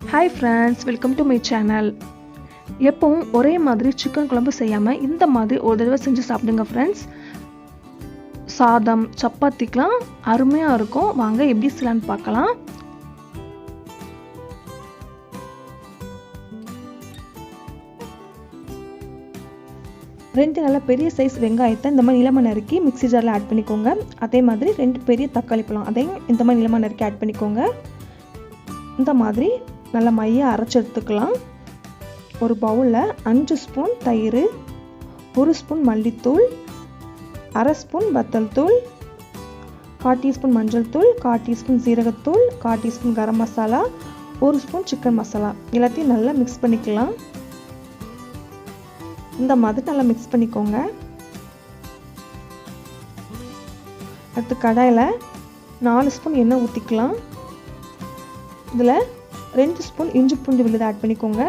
Hi friends welcome to my channel எப்பவும் ஒரே மாதிரி சிக்கன் குழம்பு செய்யாமல் இந்த மாதிரி ஒரு தடவை செஞ்சு சாப்பிடுங்க ஃப்ரெண்ட்ஸ் சாதம் சப்பாத்திக்கெலாம் அருமையாக இருக்கும். வாங்க எப்படி செய்யலான்னு பார்க்கலாம். ரெண்டு நல்ல பெரிய சைஸ் வெங்காயத்தை இந்த மாதிரி நிலம நறுக்கி மிக்ஸி ஜாரில் ஆட் பண்ணிக்கோங்க. அதே மாதிரி ரெண்டு பெரிய தக்காளி பழம் அதையும் இந்த மாதிரி நிலம நறுக்கி ஆட் பண்ணிக்கோங்க. இந்த மாதிரி நல்லா மைய அரைச்சி எடுத்துக்கலாம். ஒரு பவுலில் அஞ்சு ஸ்பூன் தயிர் ஒரு ஸ்பூன் மல்லித்தூள் அரை ஸ்பூன் வத்தல் தூள் கால் டீஸ்பூன் மஞ்சள் தூள் கால் டீஸ்பூன் சீரகத்தூள் கால் டீஸ்பூன் கரம் மசாலா ஒரு ஸ்பூன் சிக்கன் மசாலா. எல்லாத்தையும் நல்லா மிக்ஸ் பண்ணிக்கலாம். இந்த மாதிரி நல்லா மிக்ஸ் பண்ணிக்கோங்க. அடுத்து கடாயில் நாலு ஸ்பூன் எண்ணெய் ஊற்றிக்கலாம் இதில் ரெண்டு ஸ்பூன் இஞ்சி பூண்டு விழுது ஆட் பண்ணிக்கோங்க.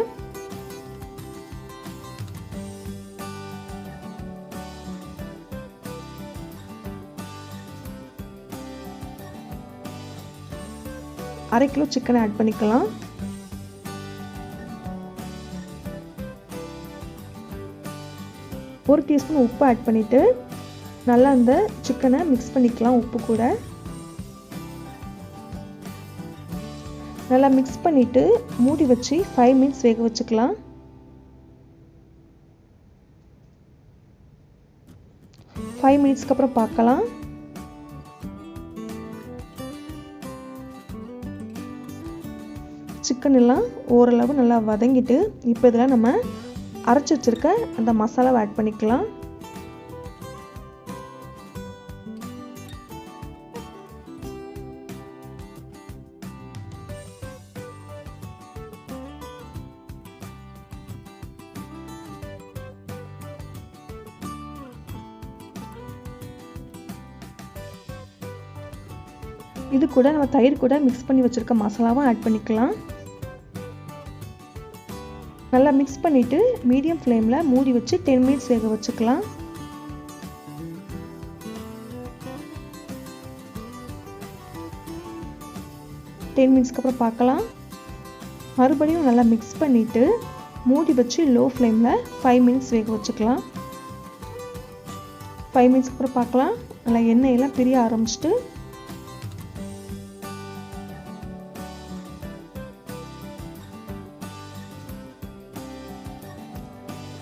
அரை கிலோ சிக்கனை ஆட் பண்ணிக்கலாம். ஒரு டீஸ்பூன் உப்பு ஆட் பண்ணிவிட்டு நல்லா அந்த சிக்கனை மிக்ஸ் பண்ணிக்கலாம் உப்பு கூட. நல்லா மிக்ஸ் பண்ணிவிட்டு மூடி வச்சு ஃபைவ் மினிட்ஸ் வேக வச்சுக்கலாம். ஃபைவ் மினிட்ஸ்க்கு அப்புறம் பார்க்கலாம். சிக்கன் எல்லாம் ஓரளவு நல்லா வதங்கிட்டு இப்போ இதில் நம்ம அரைச்சி வச்சுருக்க அந்த மசாலாவை ஆட் பண்ணிக்கலாம். இது கூட நம்ம தயிர் கூட மிக்ஸ் பண்ணி வச்சுருக்க மசாலாவும் ஆட் பண்ணிக்கலாம். நல்லா மிக்ஸ் பண்ணிவிட்டு மீடியம் ஃப்ளேமில் மூடி வச்சு டென் மினிட்ஸ் வேக வச்சுக்கலாம். டென் மினிட்ஸ்க்கு அப்புறம் பார்க்கலாம். மறுபடியும் நல்லா மிக்ஸ் பண்ணிவிட்டு மூடி வச்சு லோ ஃப்ளேமில் ஃபைவ் மினிட்ஸ் வேக வச்சுக்கலாம். ஃபைவ் மினிட்ஸ்க்கு அப்புறம் பார்க்கலாம். நல்லா எண்ணெயெல்லாம் பிரிய ஆரம்பிச்சிட்டு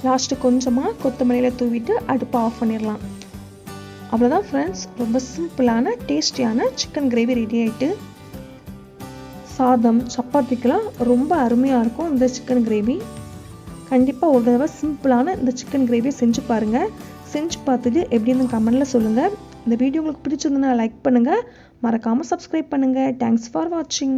லாஸ்ட்டு கொஞ்சமாக கொத்தமல்லியில் தூவிட்டு அடுப்பை ஆஃப் பண்ணிடலாம். அவ்வளோதான் ஃப்ரெண்ட்ஸ் ரொம்ப சிம்பிளான டேஸ்டியான சிக்கன் கிரேவி ரெடி ஆகிட்டு சாதம் சப்பாத்திக்கெலாம் ரொம்ப அருமையாக இருக்கும் இந்த சிக்கன் கிரேவி கண்டிப்பாக ஒரு தடவை சிம்பிளான இந்த சிக்கன் கிரேவியை செஞ்சு பாருங்கள் செஞ்சு பார்த்துட்டு எப்படின்னு கமெண்டில் சொல்லுங்கள் இந்த வீடியோ உங்களுக்கு பிடிச்சிருந்ததுன்னா லைக் பண்ணுங்கள் மறக்காமல் சப்ஸ்கிரைப் பண்ணுங்கள் தேங்க்ஸ் ஃபார் வாட்சிங்